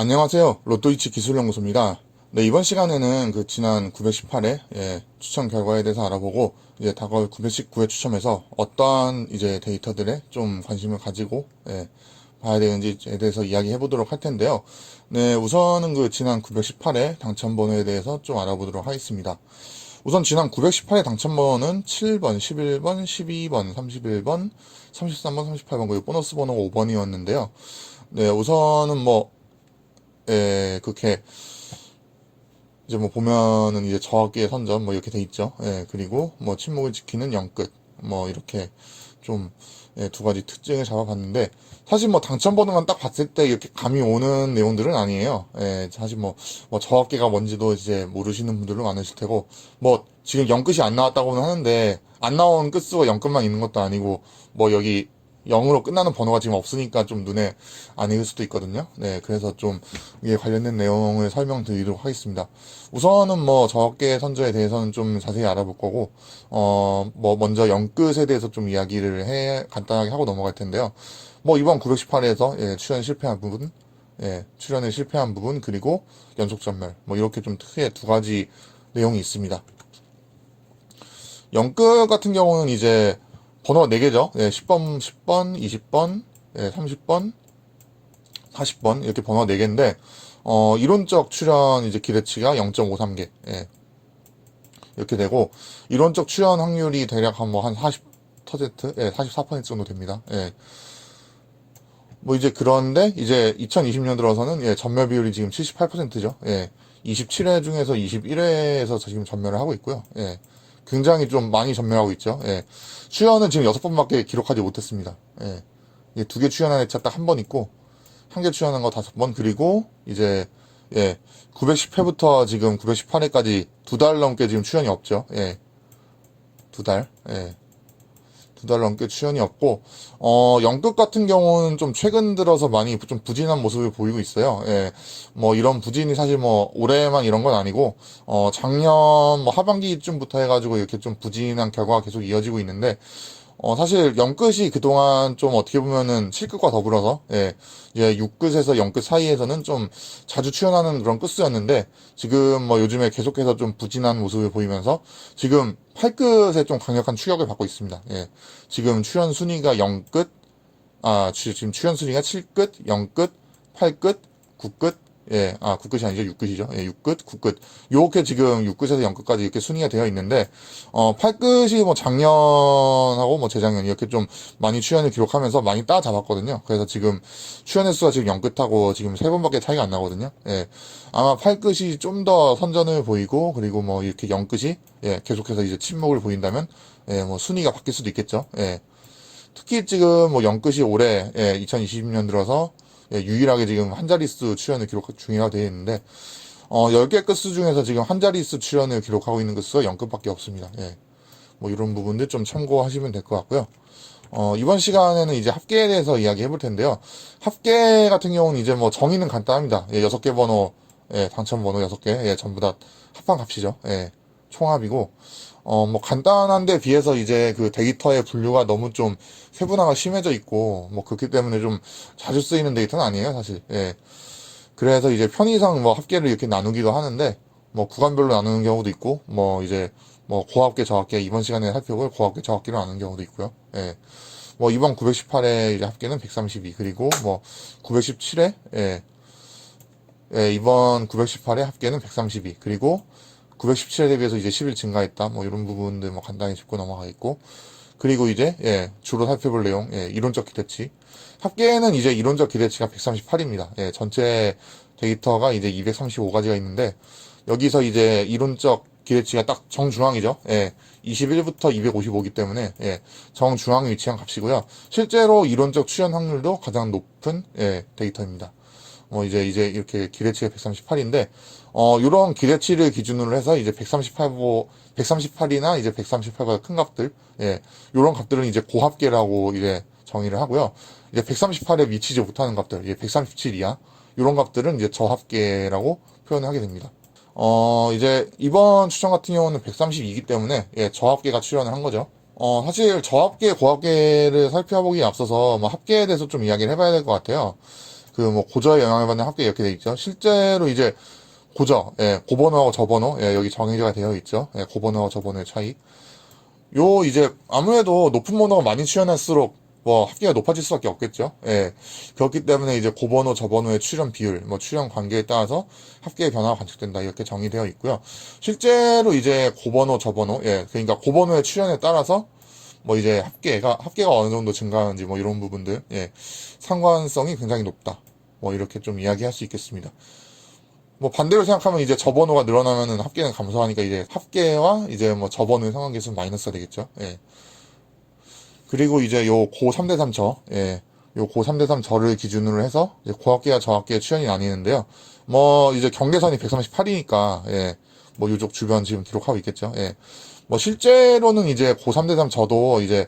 안녕하세요. 로또이치 기술연구소입니다. 네, 이번 시간에는 그 지난 918회 예, 추천 결과에 대해서 알아보고 이제 다가올 919회 추첨에서 어떠한 이제 데이터들에 좀 관심을 가지고 예, 봐야 되는지에 대해서 이야기해 보도록 할 텐데요. 네, 우선은 그 지난 918회 당첨 번호에 대해서 좀 알아보도록 하겠습니다. 우선 지난 918회 당첨 번호는 7번, 11번, 12번, 31번, 33번, 38번, 그리고 보너스 번호가 5번이었는데요. 네, 우선은 뭐 예, 그렇게 이제 뭐 보면은 이제 저학기의 선전 뭐 이렇게 돼 있죠. 예, 그리고 뭐 침묵을 지키는 영끝 뭐 이렇게 좀 예, 두 가지 특징을 잡아봤는데 사실 뭐 당첨 번호만 딱 봤을 때 이렇게 감이 오는 내용들은 아니에요. 예, 사실 뭐, 뭐 저학기가 뭔지도 이제 모르시는 분들도 많으실 테고 뭐 지금 영끝이 안 나왔다고는 하는데 안 나온 끝수가 영끝만 있는 것도 아니고 뭐 여기 0으로 끝나는 번호가 지금 없으니까 좀 눈에 안 익을 수도 있거든요. 네, 그래서 좀 이에 관련된 내용을 설명드리도록 하겠습니다. 우선은 뭐 저학계 선저에 대해서는 좀 자세히 알아볼 거고, 어, 뭐 먼저 영끝에 대해서 좀 이야기를 해, 간단하게 하고 넘어갈 텐데요. 뭐 이번 918에서 예, 출연 실패한 부분, 예, 출연에 실패한 부분, 그리고 연속 전멸, 뭐 이렇게 좀 크게 두 가지 내용이 있습니다. 영끝 같은 경우는 이제 번호가 4개죠. 예, 10번, 10번, 20번, 예, 30번, 40번 이렇게 번호가 4개인데 어, 이론적 출연 이제 기대치가 0.53개. 예. 이렇게 되고 이론적 출연 확률이 대략 한 뭐한 40%, 예, 44% 정도 됩니다. 예. 뭐 이제 그런데 이제 2020년 들어서는 예, 전멸 비율이 지금 78%죠. 예. 27회 중에서 21회에서 지금 전멸을 하고 있고요. 예. 굉장히 좀 많이 전멸하고 있죠. 예. 출연은 지금 여섯 번밖에 기록하지 못했습니다. 예. 예, 두개 출연한 회차 딱 한 번 있고, 한 개 출연한 거 다섯 번, 그리고 이제, 예, 910회부터 지금 918회까지 두 달 넘게 지금 출연이 없죠. 예. 두 달, 예. 두 달 넘게 출연이 없고, 어, 영끝 같은 경우는 좀 최근 들어서 많이 좀 부진한 모습을 보이고 있어요. 예. 뭐 이런 부진이 사실 뭐 올해만 이런 건 아니고, 어, 작년 뭐 하반기쯤부터 해가지고 이렇게 좀 부진한 결과가 계속 이어지고 있는데, 어, 사실 영끝이 그동안 좀 어떻게 보면은 7끝과 더불어서, 예, 이제 6끝에서 영끝 사이에서는 좀 자주 출연하는 그런 끝수였는데, 지금 뭐 요즘에 계속해서 좀 부진한 모습을 보이면서, 지금 8끝에 좀 강력한 추격을 받고 있습니다. 예, 지금 출연 순위가 0끝, 아, 주- 지금 출연 순위가 7끝, 0끝, 8끝, 9끝, 예, 아, 9끝이 아니죠. 6끝이죠. 예, 6끝, 9끝. 요렇게 지금 6끝에서 0끝까지 이렇게 순위가 되어 있는데, 어, 8끝이 뭐 작년하고 뭐 재작년 이렇게 좀 많이 출연을 기록하면서 많이 따 잡았거든요. 그래서 지금 출연 횟수가 지금 0끝하고 지금 3번밖에 차이가 안 나거든요. 예. 아마 8끝이 좀 더 선전을 보이고, 그리고 뭐 이렇게 0끝이, 예, 계속해서 이제 침묵을 보인다면, 예, 뭐 순위가 바뀔 수도 있겠죠. 예. 특히 지금 뭐 0끝이 올해, 예, 2020년 들어서, 예, 유일하게 지금 한 자릿수 출연을 기록 중이라고 되어 있는데, 어, 10개 끝수 중에서 지금 한 자릿수 출연을 기록하고 있는 끝수가 0끝밖에 없습니다. 예. 뭐 이런 부분들 좀 참고하시면 될 것 같고요. 어, 이번 시간에는 이제 합계에 대해서 이야기 해볼 텐데요. 합계 같은 경우는 이제 뭐 정의는 간단합니다. 예, 6개 번호, 예, 당첨 번호 6개, 예, 전부 다 합한 값이죠. 예, 총합이고, 어, 뭐 간단한데 비해서 이제 그 데이터의 분류가 너무 좀 세분화가 심해져 있고, 뭐 그렇기 때문에 좀 자주 쓰이는 데이터는 아니에요, 사실. 예. 그래서 이제 편의상 뭐 합계를 이렇게 나누기도 하는데, 뭐 구간별로 나누는 경우도 있고, 뭐 이제 뭐 고합계, 저합계, 이번 시간에 살펴볼 고합계, 저합계로 나누는 경우도 있고요. 예. 뭐 이번 918회 이제 합계는 132, 그리고 뭐 917회, 예. 예, 이번 918회 합계는 132, 그리고 917에 대비해서 이제 10일 증가했다. 뭐 이런 부분들 뭐 간단히 짚고 넘어가겠고. 그리고 이제 예, 주로 살펴볼 내용, 예, 이론적 기대치. 합계는 이제 이론적 기대치가 138입니다. 예, 전체 데이터가 이제 235가지가 있는데 여기서 이제 이론적 기대치가 딱 정중앙이죠. 예. 21부터 255이기 때문에 예, 정중앙에 위치한 값이고요. 실제로 이론적 출현 확률도 가장 높은 예, 데이터입니다. 뭐 이제 이제 이렇게 기대치가 138인데 어 이런 기대치를 기준으로 해서 이제 138보 138이나 이제 138보다 큰 값들 예 이런 값들은 이제 고합계라고 이제 정의를 하고요. 이제 138에 미치지 못하는 값들 이제 137 이하 이런 값들은 이제 저합계라고 표현을 하게 됩니다. 어 이제 이번 추천 같은 경우는 132이기 때문에 예 저합계가 출연을 한 거죠. 어 사실 저합계 고합계를 살펴보기에 앞서서 뭐 합계에 대해서 좀 이야기를 해봐야 될 것 같아요. 그 뭐 고저에 영향을 받는 합계 이렇게 돼 있죠. 실제로 이제 고저, 예, 고번호하고 저번호, 예, 여기 정의가 되어 있죠. 예, 고번호와 저번호의 차이. 요 이제 아무래도 높은 번호가 많이 출연할수록 뭐 합계가 높아질 수밖에 없겠죠. 예. 그렇기 때문에 이제 고번호 저번호의 출연 비율, 뭐 출연 관계에 따라서 합계의 변화가 관측된다 이렇게 정의되어 있고요. 실제로 이제 고번호 저번호, 예, 그러니까 고번호의 출연에 따라서 뭐 이제 합계가 합계가 어느 정도 증가하는지 뭐 이런 부분들, 예, 상관성이 굉장히 높다. 뭐 이렇게 좀 이야기할 수 있겠습니다. 뭐 반대로 생각하면 이제 저번호가 늘어나면은 합계는 감소하니까 이제 합계와 이제 뭐 저번호의 상관계수는 마이너스가 되겠죠. 예. 그리고 이제 요 고 3대3 저, 예. 요고 3대3 저를 기준으로 해서 이제 고합계와 저합계의 출현이 나뉘는데요. 뭐 이제 경계선이 138이니까 예. 뭐 요쪽 주변 지금 기록하고 있겠죠. 예. 뭐 실제로는 이제 고 3 대3 저도 이제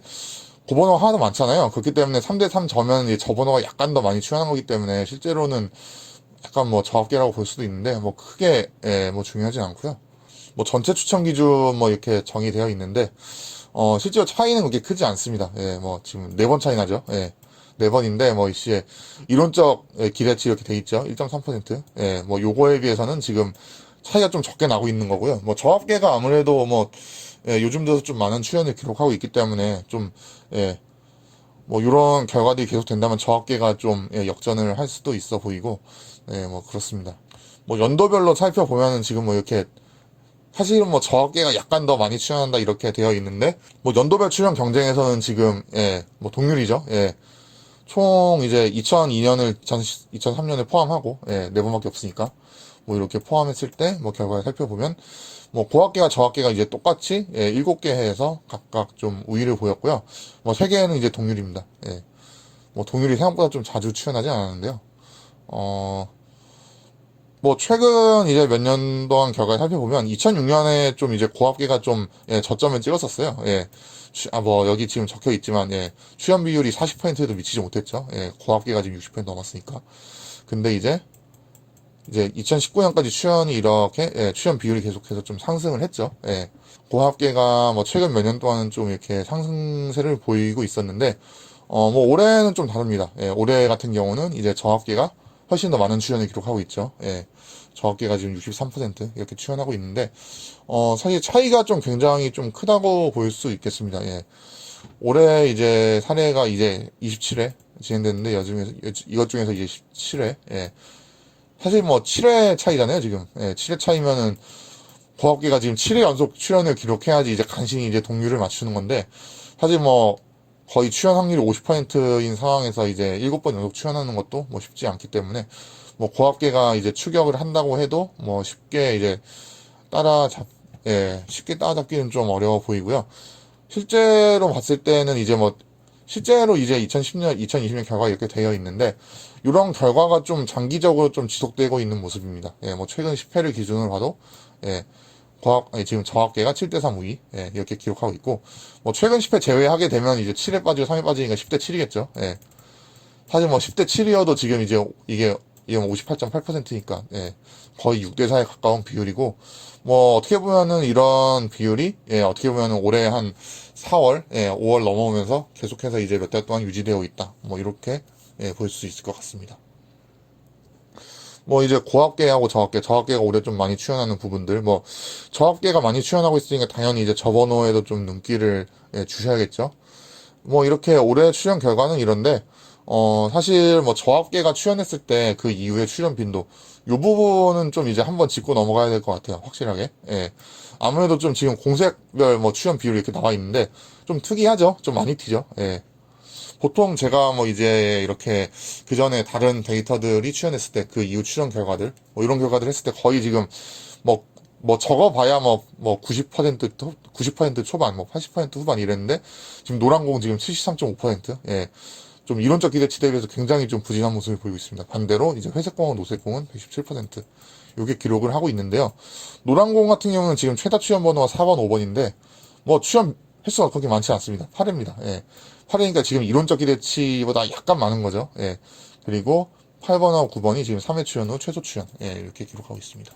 고번호 하나도 많잖아요. 그렇기 때문에 3대3 저면 이제 저번호가 약간 더 많이 출현한 거기 때문에 실제로는 약간 뭐 저합계라고 볼 수도 있는데 뭐 크게 예, 뭐 중요하진 않고요. 뭐 전체 추천 기준 뭐 이렇게 정의되어 있는데 어 실제로 차이는 그렇게 크지 않습니다. 예, 뭐 지금 네 번 차이 나죠. 예. 네 번인데 뭐 이씨 이론적 예, 기대치 이렇게 돼 있죠. 1.3%. 예, 뭐 요거에 비해서는 지금 차이가 좀 적게 나고 있는 거고요. 뭐 저합계가 아무래도 뭐 예, 요즘 들어서 좀 많은 출연을 기록하고 있기 때문에 좀 예, 뭐 이런 결과들이 계속 된다면 저합계가 좀 예, 역전을 할 수도 있어 보이고 네, 뭐 그렇습니다. 뭐 연도별로 살펴보면은 지금 뭐 이렇게 사실은 뭐 저합계가 약간 더 많이 출연한다 이렇게 되어 있는데 뭐 연도별 출연 경쟁에서는 지금 예, 뭐 동률이죠. 예. 총 이제 2002년을 2003년을 포함하고 예, 네 번밖에 없으니까 뭐 이렇게 포함했을 때 뭐 결과를 살펴보면 뭐 고합계와 저합계가 이제 똑같이 예, 7개 해에서 각각 좀 우위를 보였고요. 뭐 3개는 이제 동률입니다. 예. 뭐 동률이 생각보다 좀 자주 출연하지 않았는데요. 어, 뭐 최근 이제 몇 년 동안 결과를 살펴보면 2006년에 좀 이제 고합계가 좀 예, 저점을 찍었었어요. 예. 아, 뭐 여기 지금 적혀 있지만 예, 출연 비율이 40%에도 미치지 못했죠. 예, 고합계가 지금 60% 넘었으니까. 근데 이제 이제 2019년까지 출연이 이렇게 예, 출연 비율이 계속해서 좀 상승을 했죠. 예. 고합계가 뭐 최근 몇 년 동안은 좀 이렇게 상승세를 보이고 있었는데 어 뭐 올해는 좀 다릅니다. 예, 올해 같은 경우는 이제 저합계가 훨씬 더 많은 출연을 기록하고 있죠. 예. 저합계가 지금 63% 이렇게 출연하고 있는데 어 사실 차이가 좀 굉장히 좀 크다고 볼 수 있겠습니다. 예. 올해 이제 사례가 이제 27회 진행됐는데 요즘에 이것 중에서 이제 17회 예. 사실 뭐 7회 차이잖아요, 지금. 예, 7회 차이면은 고합계가 지금 7회 연속 출연을 기록해야지 이제 간신히 이제 동률을 맞추는 건데 사실 뭐 거의 출연 확률이 50%인 상황에서 이제 7번 연속 출연하는 것도 뭐 쉽지 않기 때문에 뭐 고합계가 이제 추격을 한다고 해도 뭐 쉽게 이제 따라잡 예, 쉽게 따라잡기는 좀 어려워 보이고요. 실제로 봤을 때는 이제 뭐 실제로 이제 2010년, 2020년 결과 이렇게 되어 있는데 이런 결과가 좀 장기적으로 좀 지속되고 있는 모습입니다. 예, 뭐 최근 10회를 기준으로 봐도 예, 과학 아니, 지금 저학계가 7대3 우위 예, 이렇게 기록하고 있고 뭐 최근 10회 제외하게 되면 이제 7회 빠지고 3회 빠지니까 10대 7이겠죠. 예. 사실 뭐 10대 7이어도 지금 이제 이게 이게 58.8%니까 예, 거의 6대 4에 가까운 비율이고 뭐 어떻게 보면은 이런 비율이 예, 어떻게 보면은 올해 한 4월, 예, 5월 넘어오면서 계속해서 이제 몇 달 동안 유지되어 있다. 뭐 이렇게 예, 볼 수 있을 것 같습니다. 뭐 이제 고합계하고 저합계, 저합계가 올해 좀 많이 출연하는 부분들, 뭐 저합계가 많이 출연하고 있으니까 당연히 이제 저번 호에도 좀 눈길을 예, 주셔야겠죠. 뭐 이렇게 올해 출연 결과는 이런데 어 사실 뭐 저합계가 출연했을 때 그 이후에 출연 빈도 요 부분은 좀 이제 한번 짚고 넘어가야 될 것 같아요. 확실하게. 예. 아무래도 좀 지금 공색별 뭐 출연 비율이 이렇게 나와 있는데 좀 특이하죠. 좀 많이 튀죠. 예. 보통 제가 뭐 이제 이렇게 그 전에 다른 데이터들이 출연했을 때 그 이후 출연 결과들 뭐 이런 결과들 했을 때 거의 지금 뭐뭐 적어봐야 뭐 뭐 90% 90% 초반 뭐 80% 후반 이랬는데 지금 노란공 지금 73.5% 예. 좀 이론적 기대치 대비해서 굉장히 좀 부진한 모습을 보이고 있습니다. 반대로 이제 회색공은 노색공은 117% 요게 기록을 하고 있는데요. 노란공 같은 경우는 지금 최다 출연 번호가 4번, 5번인데 뭐 출연 횟수가 그렇게 많지 않습니다. 8회입니다. 예. 8회니까 지금 이론적 기대치보다 약간 많은 거죠. 예. 그리고 8번하고 9번이 지금 3회 출연 후 최소 출연. 예, 이렇게 기록하고 있습니다.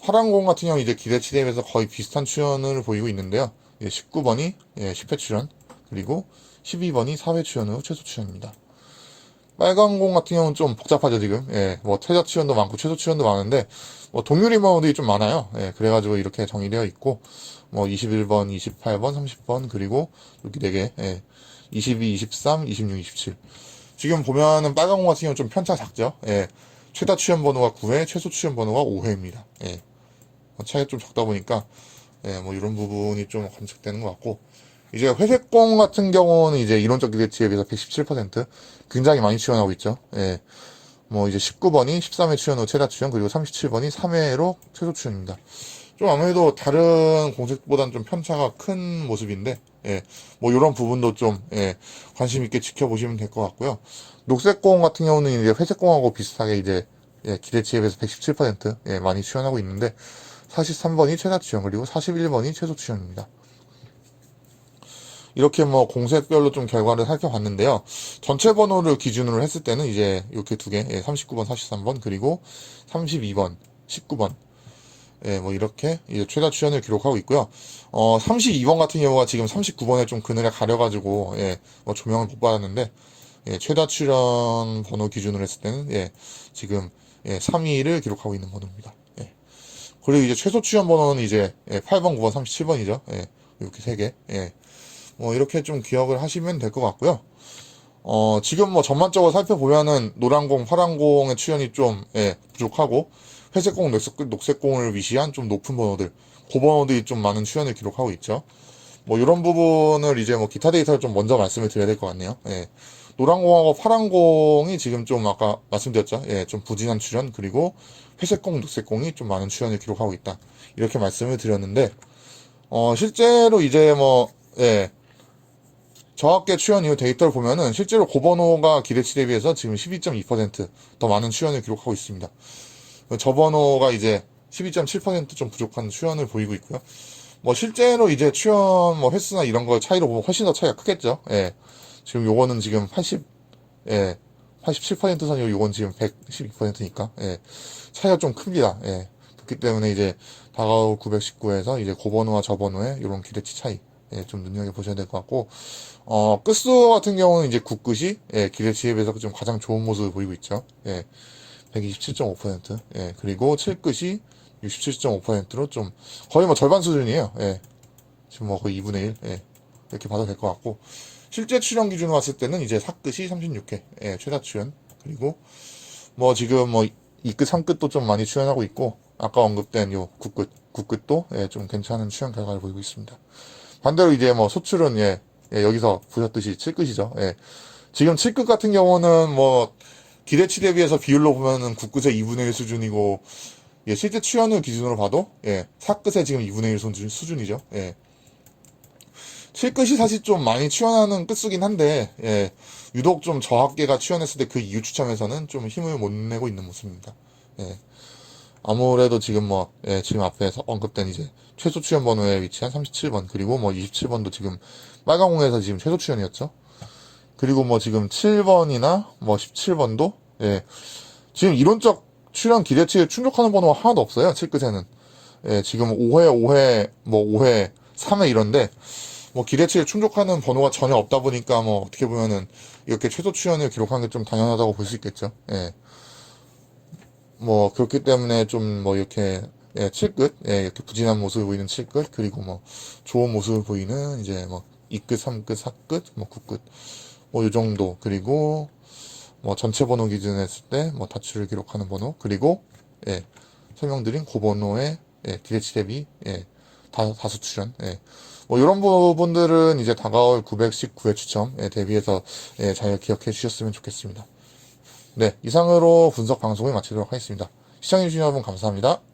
파란공 같은 경우 이제 기대치 대비해서 거의 비슷한 출연을 보이고 있는데요. 예, 19번이 예, 10회 출연, 그리고 12번이 4회 출연 후 최소 출연입니다. 빨간 공 같은 경우는 좀 복잡하죠, 지금. 예, 뭐, 최저 치원도 많고, 최소 치원도 많은데, 뭐, 동률 인바운드이 좀 많아요. 예, 그래가지고 이렇게 정의되어 있고, 뭐, 21번, 28번, 30번, 그리고 여기 4개, 예, 22, 23, 26, 27. 지금 보면은 빨간 공 같은 경우는 좀 편차 작죠. 예, 최다 취현 번호가 9회, 최소 취현 번호가 5회입니다. 예, 뭐 차이가 좀 적다 보니까, 예, 뭐, 이런 부분이 좀 관측되는 것 같고, 이제 회색공 같은 경우는 이제 이론적 기대치에 비해서 117% 굉장히 많이 치원하고 있죠. 예. 뭐 이제 19번이 13회 출연 후 최다 출연 그리고 37번이 3회로 최소 출연입니다. 좀 아무래도 다른 공색보다는 좀 편차가 큰 모습인데 예. 뭐 이런 부분도 좀 예. 관심 있게 지켜보시면 될 것 같고요. 녹색공 같은 경우는 이제 회색공하고 비슷하게 이제 예, 기대치에 비해서 117% 예, 많이 출연하고 있는데 43번이 최다 출연 그리고 41번이 최소 출연입니다. 이렇게 뭐 공색별로 좀 결과를 살펴봤는데요. 전체 번호를 기준으로 했을 때는 이제 이렇게 두 개, 예, 39번, 43번, 그리고 32번, 19번, 예, 뭐 이렇게 이제 최다 출연을 기록하고 있고요. 어, 32번 같은 경우가 지금 39번에 좀 그늘에 가려가지고, 예, 뭐 조명을 못 받았는데, 예, 최다 출연 번호 기준으로 했을 때는, 예, 지금, 예, 3위를 기록하고 있는 번호입니다. 예. 그리고 이제 최소 출연 번호는 이제, 예, 8번, 9번, 37번이죠. 예, 이렇게 세 개, 예. 뭐 이렇게 좀 기억을 하시면 될 것 같고요. 어, 지금 뭐 전반적으로 살펴보면은 노란공, 파란공의 출연이 좀 예, 부족하고 회색공, 녹색, 녹색공을 위시한 좀 높은 번호들, 그 번호들이 좀 많은 출연을 기록하고 있죠. 뭐 이런 부분을 이제 뭐 기타 데이터를 좀 먼저 말씀을 드려야 될 것 같네요. 예. 노란공하고 파란공이 지금 좀 아까 말씀드렸죠. 예, 좀 부진한 출연 그리고 회색공, 녹색공이 좀 많은 출연을 기록하고 있다. 이렇게 말씀을 드렸는데 어, 실제로 이제 뭐 예, 저학계 출연 이후 데이터를 보면은 실제로 고번호가 기대치 대비해서 지금 12.2%더 많은 출연을 기록하고 있습니다. 저 번호가 이제 12.7%좀 부족한 출연을 보이고 있고요. 뭐 실제로 이제 출연 뭐 횟수나 이런 거 차이로 보면 훨씬 더 차이가 크겠죠. 예. 지금 요거는 지금 80, 예. 87% 선이고 요건 지금 112%니까, 예. 차이가 좀 큽니다. 예. 그렇기 때문에 이제 다가올 919에서 이제 고번호와 저번호의 이런 기대치 차이, 예, 좀 눈여겨보셔야 될 것 같고, 어, 끝수 같은 경우는 이제 국끝이, 예, 기대치에 비해서 좀 가장 좋은 모습을 보이고 있죠. 예, 127.5%. 예, 그리고 7끝이 67.5%로 좀, 거의 뭐 절반 수준이에요. 예. 지금 뭐 거의 2분의 1. 예. 이렇게 봐도 될 것 같고, 실제 출연 기준으로 봤을 때는 이제 4끝이 36회. 예, 최다 출연. 그리고, 뭐 지금 뭐 2끝, 3끝도 좀 많이 출연하고 있고, 아까 언급된 요 9끝, 9끝도 예, 좀 괜찮은 출연 결과를 보이고 있습니다. 반대로 이제 뭐 소출은 예, 예, 여기서 보셨듯이 7끝이죠. 예. 지금 7끝 같은 경우는 뭐 기대치 대비해서 비율로 보면은 9끝의 2분의 1 수준이고 예, 실제 출연을 기준으로 봐도 예, 4끝의 지금 2분의 1 수준, 수준이죠. 예. 7끝이 사실 좀 많이 출연하는 끝수긴 한데 예, 유독 좀 저학계가 출연했을 때 그 이유 추첨에서는 좀 힘을 못 내고 있는 모습입니다. 예. 아무래도 지금 뭐, 예, 지금 앞에서 언급된 이제 최소 출연 번호에 위치한 37번, 그리고 뭐 27번도 지금 빨간공에서 지금 최소 출연이었죠. 그리고 뭐 지금 7번이나 뭐 17번도, 예, 지금 이론적 출연 기대치에 충족하는 번호가 하나도 없어요, 7끝에는. 예, 지금 5회, 5회, 뭐 5회, 3회 이런데, 뭐 기대치에 충족하는 번호가 전혀 없다 보니까 뭐 어떻게 보면은 이렇게 최소 출연을 기록한 게 좀 당연하다고 볼 수 있겠죠. 예. 뭐 그렇기 때문에 좀 뭐 이렇게 예, 7끝 예, 이렇게 부진한 모습을 보이는 7끝 그리고 뭐 좋은 모습을 보이는 이제 뭐 2끝, 3끝, 4끝, 뭐 9끝 뭐 요 정도 그리고 뭐 전체 번호 기준 했을 때 뭐 다출을 기록하는 번호 그리고 예, 설명드린 고번호의 예, 기대치 대비 예, 다, 다수 출연 예. 뭐 이런 부분들은 이제 다가올 919회 추첨에 대비해서 예, 잘 기억해 주셨으면 좋겠습니다. 네, 이상으로 분석 방송을 마치도록 하겠습니다. 시청해주신 여러분 감사합니다.